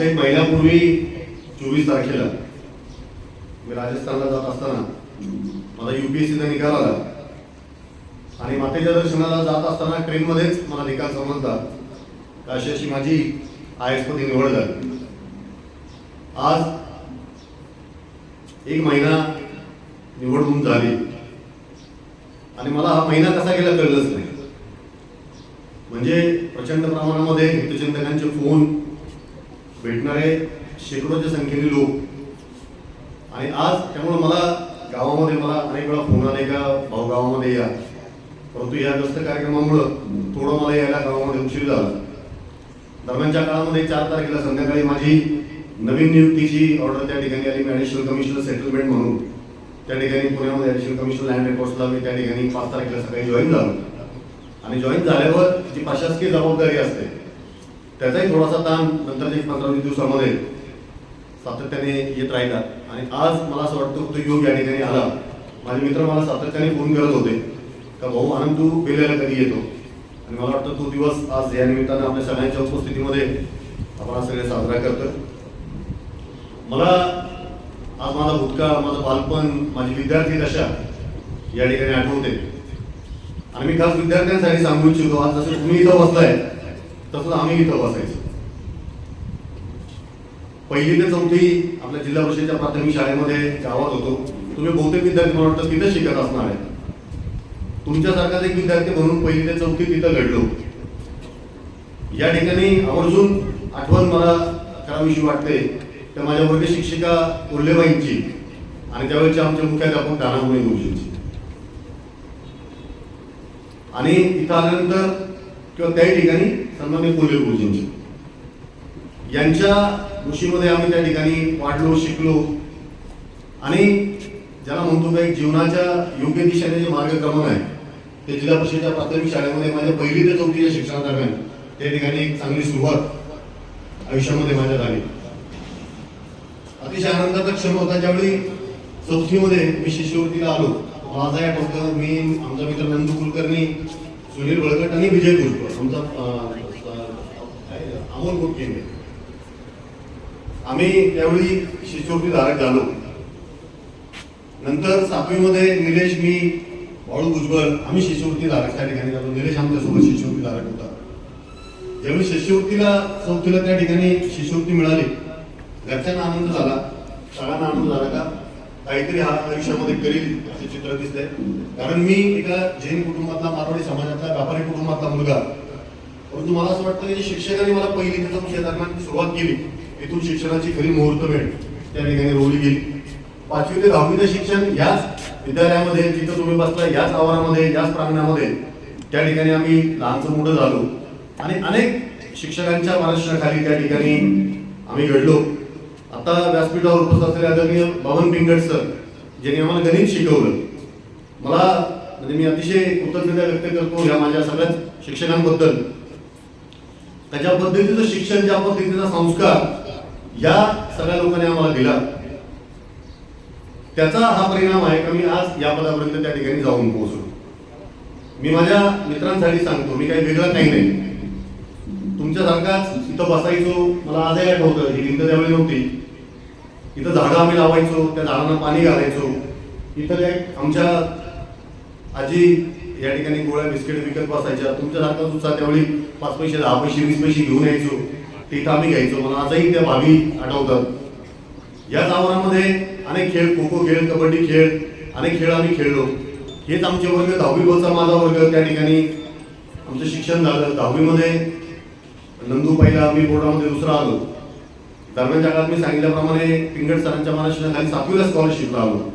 मागच्या एक महिन्यापूर्वी चोवीस तारखेला मी राजस्थानला जात असताना मला युपीएससीचा निकाल आला. आणि मातेच्या दर्शनाला जात असताना ट्रेनमध्येच मला निकाल समजला अशी अशी माझी आय एस पदी निवड झाली आज एक महिना निवड होऊन झाली. आणि मला हा महिना कसा गेला कळलंच नाही. म्हणजे प्रचंड प्रमाणामध्ये हितचिंतकांचे फोन भेटणारे शेकडोच्या संख्येने लोक. आणि आज त्यामुळं मला गावामध्ये मला अनेक वेळा फोन आले का भाऊ गावामध्ये या. परंतु या ग्रस्त कार्यक्रमामुळं थोडं मला यायला गावामध्ये उशीर झाला. दरम्यानच्या काळामध्ये चार तारखेला संध्याकाळी माझी नवीन नियुक्तीची ऑर्डर त्या ठिकाणी आली. मी ॲडिशनल कमिशनर सेटलमेंट म्हणून त्या ठिकाणी पुण्यामध्ये ॲडिशनल कमिशनर लँड रेकॉर्ड्सला मी त्या ठिकाणी पाच तारखेला सकाळी जॉईन झालो. आणि जॉईन झाल्यावर जी प्रशासकीय जबाबदारी असते. त्याचाही थोडासा ताण नंतर एक पंधरा वीस दिवसामध्ये सातत्याने येत राहिला. आणि आज मला असं वाटतं तो योग या ठिकाणी आला. माझे मित्र मला सातत्याने फोन करत होते. का भाऊ आनंद तू बेलेला कधी येतो? आणि मला वाटतं तो दिवस आज या निमित्तानं आपल्या सगळ्यांच्या उपस्थितीमध्ये आपण हा सगळे साजरा करतो मला आज माझा भूतकाळ माझं बालपण माझी विद्यार्थी दशा या ठिकाणी आठवते. आणि मी खास विद्यार्थ्यांसाठी सांगू इच्छितो आज जसं तुम्ही इथं बसलाय तसंच आम्ही इथं बसायचो. पहिली ते चौथी आपल्या जिल्हा परिषदेच्या प्राथमिक शाळेमध्ये गावात होतो. तुम्ही बहुतेक विद्यार्थी मला वाटतं तिथं शिकत असणार आहे तुमच्यासारखाच एक विद्यार्थी म्हणून पहिली ते चौथी तिथं घडलो. या ठिकाणी आवर्जून आठवण मला करावीशी वाटते. तर माझ्या वर्ग शिक्षिका उर्लेबाईंची आणि त्यावेळेचे आमचे मुख्याध्यापक दानामुळे गुरुजींची आणि इथं आल्यानंतर किंवा त्याही ठिकाणी सन्मान्य कोल्हे गुरुजींची यांच्या मुशीमध्ये आम्ही त्या ठिकाणी वाढलो शिकलो. आणि ज्याला म्हणतो का एक जीवनाच्या योग्य दिशेने जे मार्गक्रमण आहे ते जिल्हा परिषदेच्या प्राथमिक शाळेमध्ये माझ्या पहिली ते चौथीच्या शिक्षणादरम्यान त्या ठिकाणी एक चांगली सुरुवात आयुष्यामध्ये माझ्या झाली अतिशय आनंदाचा क्षण होता ज्यावेळी चौथीमध्ये मी शिष्यवृत्तीला आलो. माझा या आठवतं मी आमचा मित्र नंदू कुलकर्णी सुनील बळकट आणि विजय भोजपूर आमचा अमोल गोटकेंद्रे आम्ही त्यावेळी शिष्यवृत्ती धारक झालो. नंतर सातवीमध्ये निलेश मी बाळू भुजबळ आम्ही शिष्यवृत्ती धारक त्या ठिकाणी झालो. निलेश आमच्यासोबत शिष्यवृत्ती धारक होता. ज्यावेळी शिष्यवृत्तीला चौथीला त्या ठिकाणी शिष्यवृत्ती मिळाली घरच्यांना आनंद झाला. सगळ्यांना आनंद झाला का? काहीतरी हा आयुष्यामध्ये करील असे चित्र दिसते कारण मी एका जैन कुटुंबातला मारवाडी समाजातला व्यापारी कुटुंबातला मुलगा. परंतु मला असं वाटतं की शिक्षकांनी मला पहिली ते चौथी दरम्यान सुरुवात केली इथून शिक्षणाची खरी मुहूर्तमेढ त्या ठिकाणी रोवली गेली. पाचवी ते दहावीचं शिक्षण याच विद्यालयामध्ये जिथं तुम्ही बसला याच आवारामध्ये याच प्रांगणामध्ये त्या ठिकाणी आम्ही लहानचं मोठं झालो. आणि अनेक शिक्षकांच्या मार्गदर्शनाखाली त्या ठिकाणी आम्ही घडलो. आता व्यासपीठावर उपस्थित असलेले आदरणीय बावन पिंगट सर ज्यांनी आम्हाला गणित शिकवलं. मला म्हणजे मी अतिशय कृतज्ञता व्यक्त करतो या माझ्या सगळ्याच शिक्षकांबद्दल. त्याच्या पद्धतीचं शिक्षण ज्या पद्धतीचा संस्कार या सगळ्या लोकांनी आम्हाला दिला त्याचा हा परिणाम आहे का मी आज या पदापर्यंत त्या ठिकाणी जाऊन पोहोचलो. मी माझ्या मित्रांसाठी सांगतो मी काही वेगळं काही नाही. तुमच्यासारखाच इथं बसायचो मला आजही आठवतं ही भिंत त्यावेळी नव्हती. इथं झाडं आम्ही लावायचो त्या झाडांना पाणी घालायचो. इथं काय आमच्या आजी या ठिकाणी गोळ्या बिस्किट विकत बसायच्या. तुमच्यासारखा उत्साह त्यावेळी पाच पैसे दहा पैसे वीस पैसे घेऊन यायचो तिथं आम्ही घ्यायचो मला आजही त्या भावी आठवतात. याच आव्हानामध्ये अनेक खेळ खो खो खेळ कबड्डी खेळ अनेक खेळ आम्ही खेळलो. हेच आमचे वर्ग दहावी बसचा माझा वर्ग त्या ठिकाणी आमचं शिक्षण झालं. दहावीमध्ये नंदू पहिला मी बोर्डामध्ये दुसरा आलो. दरम्यानच्या काळात मी सांगितल्याप्रमाणे पिंगड सरांच्या मार्गदर्शनाखाली सातवीला स्कॉलरशिपला आलो.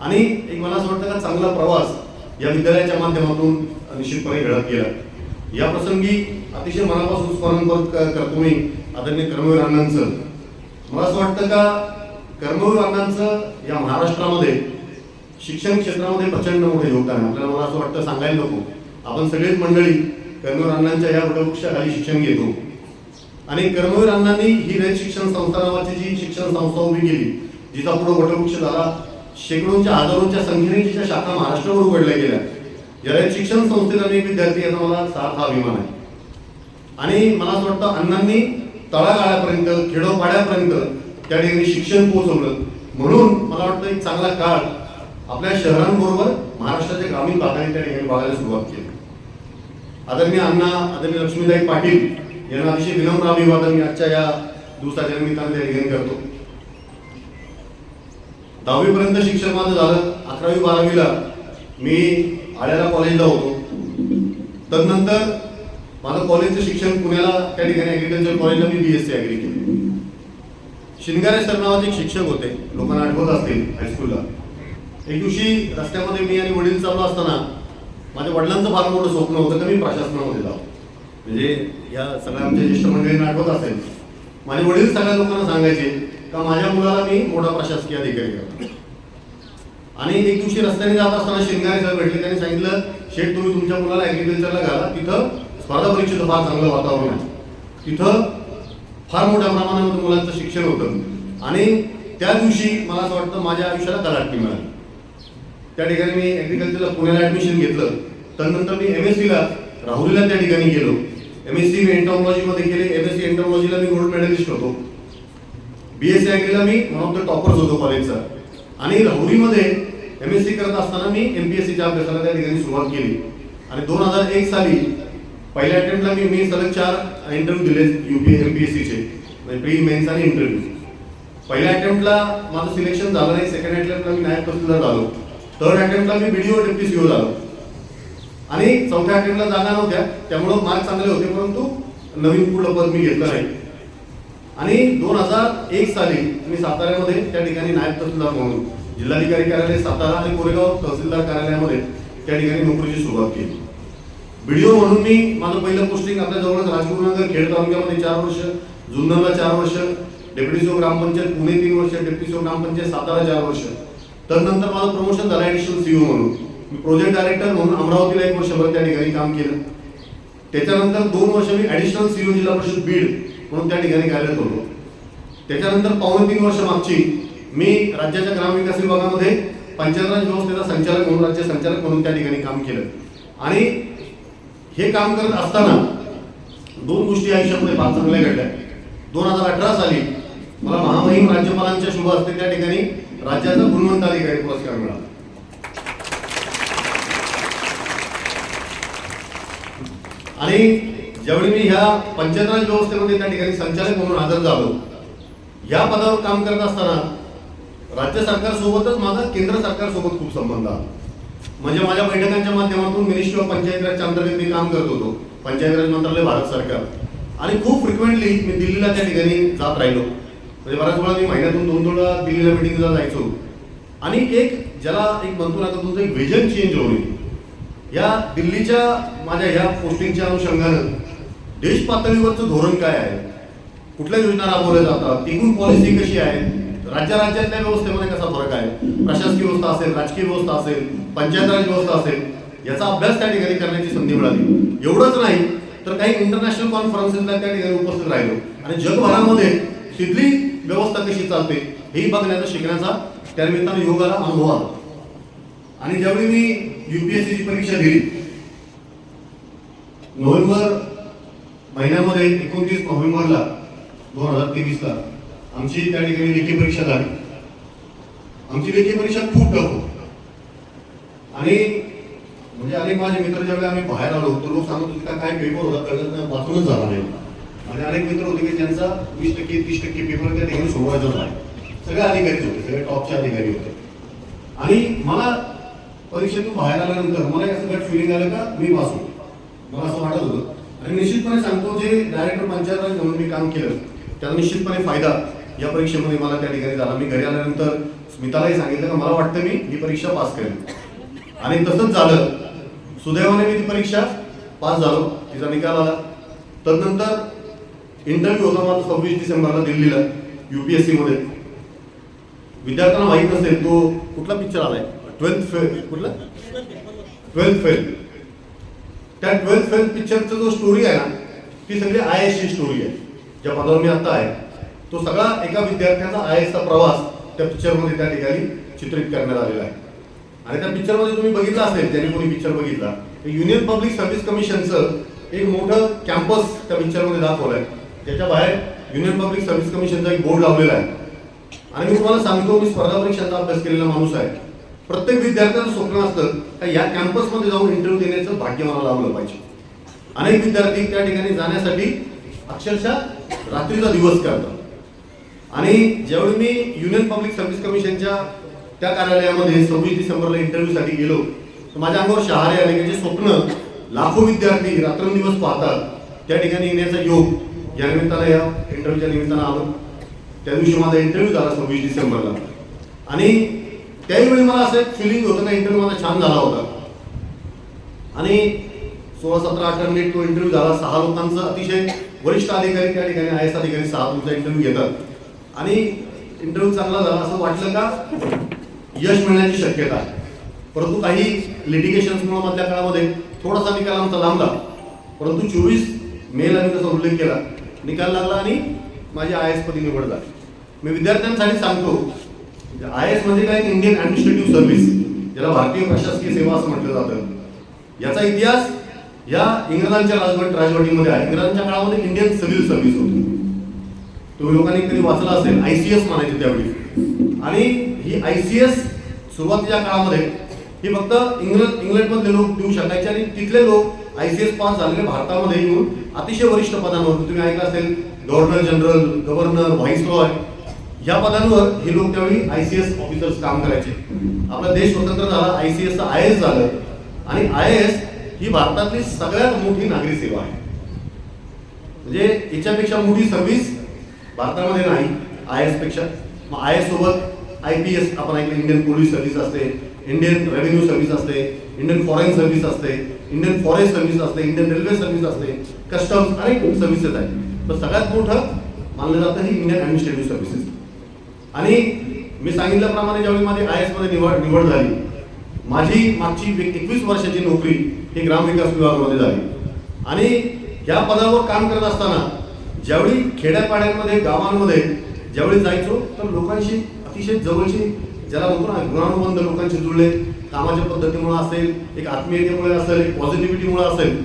आणि एक मला असं वाटतं का चांगला प्रवास या विद्यालयाच्या माध्यमातून निश्चितपणे घडत गेला. या प्रसंगी अतिशय मनापासून स्मरण कर- करतो मी आदरणीय कर्मवीर अण्णांचं. मला असं वाटतं का कर्मवीर अण्णांचं या महाराष्ट्रामध्ये शिक्षण क्षेत्रामध्ये प्रचंड मोठे योगदान आहे. आपल्याला मला असं वाटतं सांगायला नको. आपण सगळेच मंडळी कर्मवीर अण्णांच्या या वटवृक्षाखाली शिक्षण घेतो. आणि कर्मवीर अण्णांनी ही रयत शिक्षण संस्था नावाची जी शिक्षण संस्था उभी केली जिचा पुढे वटवृक्ष झाला शेकडोंच्या हजारोंच्या संख्येने शाखा महाराष्ट्रावर उघडल्या गेल्या. ज्याला शिक्षण संस्थेचा मी विद्यार्थी याचा मला सार्थ हा अभिमान आहे. आणि मला असं वाटतं अण्णांनी तळागाळापर्यंत खेडोपाड्यापर्यंत त्या ठिकाणी शिक्षण पोहोचवलं. म्हणून मला वाटतं एक चांगला काळ आपल्या शहरांबरोबर महाराष्ट्राच्या ग्रामीण भागाने त्या ठिकाणी बघायला सुरुवात केली. आदरणीय अण्णा आदरणीय लक्ष्मीदाई पाटील यांना अतिशय विनम्र अभिवादन मी आजच्या या दिवसाच्या निमित्ताने त्या ठिकाणी करतो. दहावीपर्यंत शिक्षण माझं झालं. अकरावी बारावीला मी आळ्याला कॉलेजला होतो. तदनंतर माझं कॉलेजचं शिक्षण पुण्याला त्या ठिकाणी ॲग्रिकल्चर कॉलेजला मी बी एस सी ॲग्री केली. शिंगारे सर नावाचे एक शिक्षक होते. लोकांना आठवत असतील हायस्कूलला एक दिवशी रस्त्यामध्ये मी आणि वडील चाललो असताना माझ्या वडिलांचं फार मोठं स्वप्न होतं की मी प्रशासनामध्ये जावं. म्हणजे या सगळ्या आमच्या ज्येष्ठ मंडळींना आठवत असेल. माझे वडील सगळ्या लोकांना सांगायचे का माझ्या मुलाला मी मोठा प्रशासकीय अधिकारी करतो आणि एक दिवशी रस्त्याने जात असताना शिंगारे सर भेटले. त्यांनी सांगितलं शेठ तुम्ही तुमच्या मुलाला ॲग्रिकल्चरला घाला. तिथं स्पर्धा परीक्षेचं फार चांगलं वातावरण आहे. तिथं फार मोठ्या प्रमाणामध्ये मुलांचं शिक्षण होतं. आणि त्या दिवशी मला असं वाटतं माझ्या आयुष्याला कलाटणी मिळाली. त्या ठिकाणी मी ॲग्रिकल्चरला पुण्याला ॲडमिशन घेतलं. त्यानंतर मी एम एस सीला राहुरीला त्या ठिकाणी गेलो. एम एस सी मी एन्टॉमॉलॉजीमध्ये गेले एम एस सी एन्टॉमॉलॉजीला मी गोल्ड मेडलिस्ट होतो. बी एस सी ॲग्रीला मी वन ऑफ द टॉपर्स होतो कॉलेजचा आणि राहुरीमध्ये एम एस सी करत असताना मी एम पी एस सीच्या अभ्यासाला त्या ठिकाणी सुरुवात केली. आणि दोन हजार एक साली पहिल्या अटेम्प्टला मी मी सलग चार इंटरव्ह्यू दिले U P M P S सीचे म्हणजे प्री मेन्स आणि इंटरव्ह्यू पहिल्या अटेम्प्टला माझं सिलेक्शन झालं नाही सेकंड अटेम्प्टला मी नायब तहसीलदार झालो. थर्ड अटेम्प्टला मी बीडीओ डेप्टी सीओ झालो. आणि चौथ्या अटेम्प्टला जागा नव्हत्या त्यामुळं मार्क चांगले होते परंतु नवीन पुढलं पद मी घेतलं नाही. आणि दोन हजार एक साली मी साताऱ्यामध्ये त्या ठिकाणी नायब तहसीलदार म्हणून जिल्हाधिकारी कार्यालय सातारा आणि कोरेगाव तहसीलदार कार्यालयामध्ये त्या ठिकाणी नोकरीची सुरुवात केली. व्हिडिओ म्हणून मी माझं पहिलं पोस्टिंग आपल्या जवळच राजगुरुनगर खेड तालुक्यामध्ये चार वर्ष जुन्नरला चार वर्ष डेप्युटी सीओ ग्रामपंचायत पुणे तीन वर्ष डेप्युटी सीओ ग्रामपंचायत सातारा चार वर्ष. त्यानंतर माझं प्रमोशन झालं ॲडिशनल सीओ म्हणून. मी प्रोजेक्ट डायरेक्टर म्हणून अमरावतीला एक वर्षभर त्या ठिकाणी काम केलं. त्याच्यानंतर दोन वर्ष मी ॲडिशनल सीओ जिल्हा परिषद बीड म्हणून त्या ठिकाणी कार्यरत होतो त्याच्यानंतर पावणे तीन वर्ष मागची मी राज्याच्या ग्रामविकास विभागामध्ये पंचायत राज व्यवस्थेचा संचालक म्हणून राज्य संचालक म्हणून त्या ठिकाणी काम केलं. आणि हे काम करत असताना दोन गोष्टी आयुष्यामध्ये फार चांगल्या घडल्या. दोन हजार अठरा साली मला महामहिम राज्यपालांच्या शुभ असते त्या ठिकाणी राज्याचा गुणवंत अधिकारी पुरस्कार मिळाला. आणि ज्यावेळी मी ह्या पंचायतराज व्यवस्थेमध्ये त्या ठिकाणी संचालक म्हणून हजर झालो या पदावर काम करत असताना राज्य सरकारसोबतच माझा केंद्र सरकारसोबत खूप संबंध आला. म्हणजे माझ्या बैठकांच्या माध्यमातून मिनिस्ट्री ऑफ पंचायतराजच्या अंतर्गत मी काम करत होतो पंचायतराज मंत्रालय भारत सरकार. आणि खूप फ्रिक्वेंटली मी दिल्लीला त्या ठिकाणी जात राहिलो. म्हणजे बऱ्याच वेळा मी महिन्यातून दोन दोन वेळा दिल्लीला मिटिंगला जायचो. आणि एक ज्याला एक म्हणतो ना तुमचं एक व्हिजन चेंज होईल. या दिल्लीच्या माझ्या ह्या पोस्टिंगच्या अनुषंगानं देश पातळीवरचं धोरण काय आहे? कुठल्या योजना राबवल्या जातात? एकूण पॉलिसी कशी आहे? राज्य राज्यातल्या व्यवस्थेमध्ये कसा फरक आहे? प्रशासकीय व्यवस्था असेल राजकीय व्यवस्था असेल पंचायत राज व्यवस्था असेल याचा अभ्यास त्या ठिकाणी करण्याची संधी मिळाली. एवढंच नाही तर काही इंटरनॅशनल कॉन्फरन्सेसला त्या ठिकाणी उपस्थित राहिलो. आणि जगभरामध्ये तिथली व्यवस्था कशी चालते हेही बघण्याचा शिकण्याचा त्यानिमित्तानं योगाला अनुभव आला. आणि ज्यावेळी मी युपीएससीची परीक्षा दिली नोव्हेंबर महिन्यामध्ये एकोणतीस नोव्हेंबरला दोन हजार तेवीसला आमची त्या ठिकाणी लेखी परीक्षा झाली. आमची लेखी परीक्षा खूप टफ आणि म्हणजे अनेक माझे मित्र ज्यावेळी आम्ही बाहेर आलो तर लोक सांगत होते का काय पेपर होता? कळत नाही वाचूनच झाला नाही. आणि अनेक मित्र होते की ज्यांचा वीस टक्के तीस टक्के पेपर त्या ठिकाणी सोडवायचा झाला. सगळे अधिकारीच होते सगळे टॉपचे अधिकारी होते. आणि मला परीक्षेतून बाहेर आल्यानंतर मला एक सगळं फिलिंग आलं का मी पास होतो मला असं वाटत होतं आणि निश्चितपणे सांगतो जे डायरेक्टर पंचायत म्हणून मी काम केलं त्याचा निश्चितपणे फायदा या परीक्षेमध्ये मला त्या ठिकाणी झाला. मी घरी आल्यानंतर स्मितालाही सांगितलं का मला वाटतं मी ही परीक्षा पास करेन. आणि तसंच झालं. सुदैवाने मी ती परीक्षा पास झालो. तिचा निकाल आला. तदनंतर इंटरव्ह्यू होता माझा सव्वीस डिसेंबरला दिल्लीला युपीएससी मध्ये. विद्यार्थ्यांना माहीत नसेल तो कुठला पिक्चर आलाय? ट्वेल्थ फेल कुठला? ट्वेल्थ फेल त्या ट्वेल्थ फेल पिक्चरचा जो स्टोरी आहे ना ती सगळी आय एसची स्टोरी आहे. ज्या पदावर मी आता आहे. तो सगळा एका विद्यार्थ्याचा आय एसचा प्रवास त्या पिक्चरमध्ये त्या ठिकाणी चित्रित करण्यात आलेला आहे. आणि त्या पिक्चरमध्ये तुम्ही बघितलं असेल ज्यांनी कोणी पिक्चर बघितला तर युनियन पब्लिक सर्व्हिस कमिशनचं एक मोठं कॅम्पस त्या पिक्चरमध्ये दाखवलंय त्याच्या बाहेर युनियन पब्लिक सर्व्हिस कमिशनचा एक बोर्ड लावलेला आहे. आणि मी तुम्हाला सांगतो मी स्पर्धा परीक्षांचा अभ्यास केलेला माणूस आहे. प्रत्येक विद्यार्थ्याचं स्वप्न असतं का या कॅम्पसमध्ये जाऊन इंटरव्ह्यू देण्याचं भाग्य मला लावलं पाहिजे. अनेक विद्यार्थी त्या ठिकाणी जाण्यासाठी अक्षरशः रात्रीचा दिवस करतात आणि ज्यावेळी मी युनियन पब्लिक सर्व्हिस कमिशनच्या त्या कार्यालयामध्ये सव्वीस डिसेंबरला इंटरव्ह्यूसाठी गेलो तर माझ्या अंगावर शहारे आले की जे स्वप्न लाखो विद्यार्थी रात्रंदिवस पाहतात त्या ठिकाणी येण्याचा योग या निमित्ताला या इंटरव्ह्यूच्या निमित्तानं आलो. त्या दिवशी माझा इंटरव्ह्यू झाला सव्वीस डिसेंबरला. आणि त्यावेळी मला असं एक फिलिंग होतं ना इंटरव्ह्यू माझा छान झाला होता. आणि सोळा सतरा अठरा मिनिट तो इंटरव्ह्यू झाला. सहा लोकांचा अतिशय वरिष्ठ अधिकारी त्या ठिकाणी आय एस अधिकारी सहा तुमचा इंटरव्ह्यू घेतात. आणि इंटरव्ह्यू चांगला झाला. असं वाटलं का यश मिळण्याची शक्यता आहे. परंतु काही लिटिगेशन्समुळे मधल्या काळामध्ये थोडासा निकाल आमचा लांबला. परंतु चोवीस मेला मी तसा उल्लेख केला. निकाल लागला आणि माझी आय एस पदी निवड झाली मी विद्यार्थ्यांसाठी सांगतो आय एस म्हणजे काय इंडियन ऍडमिनिस्ट्रेटिव्ह सर्व्हिस ज्याला भारतीय प्रशासकीय सेवा असं म्हटलं जातं. याचा इतिहास या इंग्रजांच्या राजवट राजवटीमध्ये आहे. इंग्रजांच्या काळामध्ये इंडियन सिव्हिल सर्व्हिस होती. तुम्ही लोकांनी कधी वाचलं असेल? आय सी एस म्हणायचे त्यावेळी. आणि ही आय सी एस सुरुवातीच्या काळामध्ये ही फक्त इंग्लंड इंग्लंडमधले लोक देऊ शकायचे आणि तिथले लोक आय सी एस पास झालेले भारतामध्ये येऊन अतिशय वरिष्ठ पदांवर तुम्ही ऐकलं असेल governor general governor viceroy या पदांवर हे लोक त्यावेळी आय सी एस ऑफिसर्स काम करायचे. आपला देश स्वतंत्र झाला आय सी आय एस झालं. आणि आय एस ही भारतातली सगळ्यात मोठी नागरी सेवा आहे. म्हणजे याच्यापेक्षा मोठी सर्व्हिस भारतामध्ये नाही आय एसपेक्षा. मग आय एस सोबत आय पी एस आपण ऐकलं इंडियन पोलीस सर्व्हिस असते इंडियन रेव्हेन्यू सर्व्हिस असते इंडियन फॉरेन सर्व्हिस असते इंडियन फॉरेस्ट सर्व्हिस असते इंडियन रेल्वे सर्व्हिस असते कस्टम्स अनेक सर्व्हिसेस आहेत. पण सगळ्यात मोठं मानलं जातं ही इंडियन ऍडमिनिस्ट्रेटिव्ह सर्व्हिसेस आणि मी सांगितल्याप्रमाणे ज्यावेळी माझी आय एसमध्ये निवड निवड झाली माझी मागची एकवीस वर्षाची नोकरी ही ग्रामविकास विभागामध्ये झाली. आणि या पदावर काम करत असताना ज्यावेळी खेड्यापाड्यांमध्ये गावांमध्ये ज्यावेळी जायचो तर लोकांशी अतिशय जवळची ज्याला म्हणतो ना गुणानुबंध लोकांशी जुळले. कामाच्या पद्धतीमुळे असेल एक आत्मीयतेमुळे असेल एक पॉझिटिव्हिटीमुळे असेल.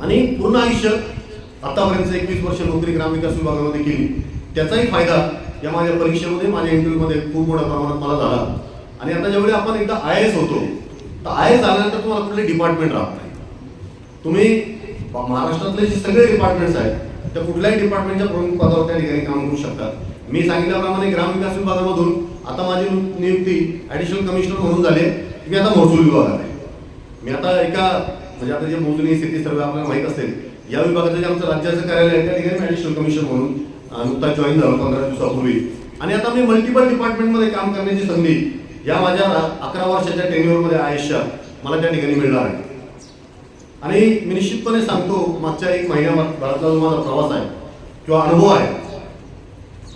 आणि पूर्ण आयुष्य आतापर्यंत एकवीस वर्ष नोकरी ग्रामविकास विभागामध्ये केली. त्याचाही फायदा या माझ्या परीक्षेमध्ये माझ्या इंटरव्ह्यूमध्ये खूप मोठ्या प्रमाणात मला झाला. आणि आता ज्यावेळी आपण एकदा आय एस होतो तर आय एस झाल्यानंतर तुम्हाला कुठले डिपार्टमेंट राहत नाही. तुम्ही महाराष्ट्रातले जे सगळे डिपार्टमेंट्स आहेत त्या कुठल्याही डिपार्टमेंटच्या प्रमुख पदावर त्या ठिकाणी काम करू शकतात. मी सांगितल्याप्रमाणे ग्रामविकास विभागामधून आता माझी नियुक्ती ऍडिशनल कमिशनर म्हणून झाली आहे. मी आता महसूल विभागात आहे. मी आता एका म्हणजे आता जे मोजणी स्थिती सर्व आपल्याला माहीत असेल या विभागाचं जे आमचं राज्याचं कार्यालय आहे त्या ठिकाणी ॲडिशनल ऍडिशनल कमिशनर म्हणून अं, नुकताच जॉईन झालो पंधरा दिवसापूर्वी आणि आता मी मल्टिपल डिपार्टमेंटमध्ये काम करण्याची संधी या माझ्या अकरा वर्षाच्या टेन्युअरमध्ये आयुष्यात मला त्या ठिकाणी मिळणार आहे. आणि मी निश्चितपणे सांगतो मागच्या एक महिन्याभरातला जो माझा प्रवास आहे किंवा अनुभव आहे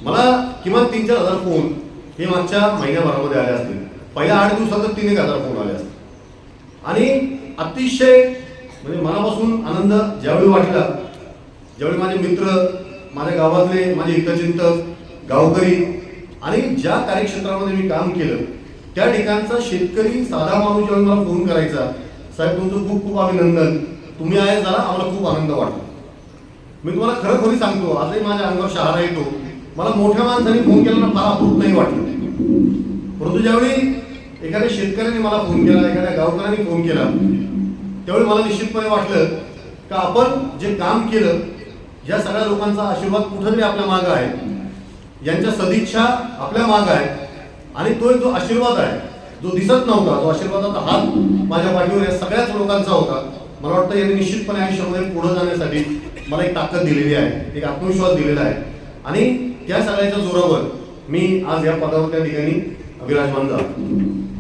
मला किमान तीन चार हजार फोन हे मागच्या महिन्याभरामध्ये आले असतील. पहिल्या आठ दिवसातच तीन एक हजार फोन आले असतील. आणि अतिशय म्हणजे मनापासून आनंद ज्यावेळी वाटला ज्यावेळी माझे मित्र माझ्या गावातले माझे हितचिंतक गावकरी आणि ज्या कार्यक्षेत्रामध्ये मी काम केलं त्या ठिकाणचा शेतकरी साधा माणूस जेव्हा मला फोन करायचा साहेब तुमचं खूप खूप अभिनंदन. तुम्ही आहे झाला आम्हाला खूप आनंद वाटला मी तुम्हाला खरं खरी सांगतो आजही माझ्या अंगावर शहारा येतो. मला मोठ्या माणसाने फोन केला ना फार अप्रूप नाही वाटलं. परंतु ज्यावेळी एखाद्या शेतकऱ्याने मला फोन केला एखाद्या गावकऱ्याने फोन केला त्यावेळी मला निश्चितपणे वाटलं का आपण जे काम केलं या सगळ्या लोकांचा आशीर्वाद कुठंतरी आपल्या मागं आहे. यांच्या सदिच्छा आपल्या मागं आहे आणि तो जो आशीर्वाद आहे जो दिसत नव्हता तो आशीर्वादाचा हात माझ्या पाठीवर या सगळ्याच लोकांचा होता मला वाटतं यांनी निश्चितपणे आयुष्यामध्ये पुढे जाण्यासाठी मला एक ताकद दिलेली आहे एक आत्मविश्वास दिलेला आहे. आणि त्या सगळ्याच्या जोरावर मी आज या पदावर त्या ठिकाणी विराजमान झालो.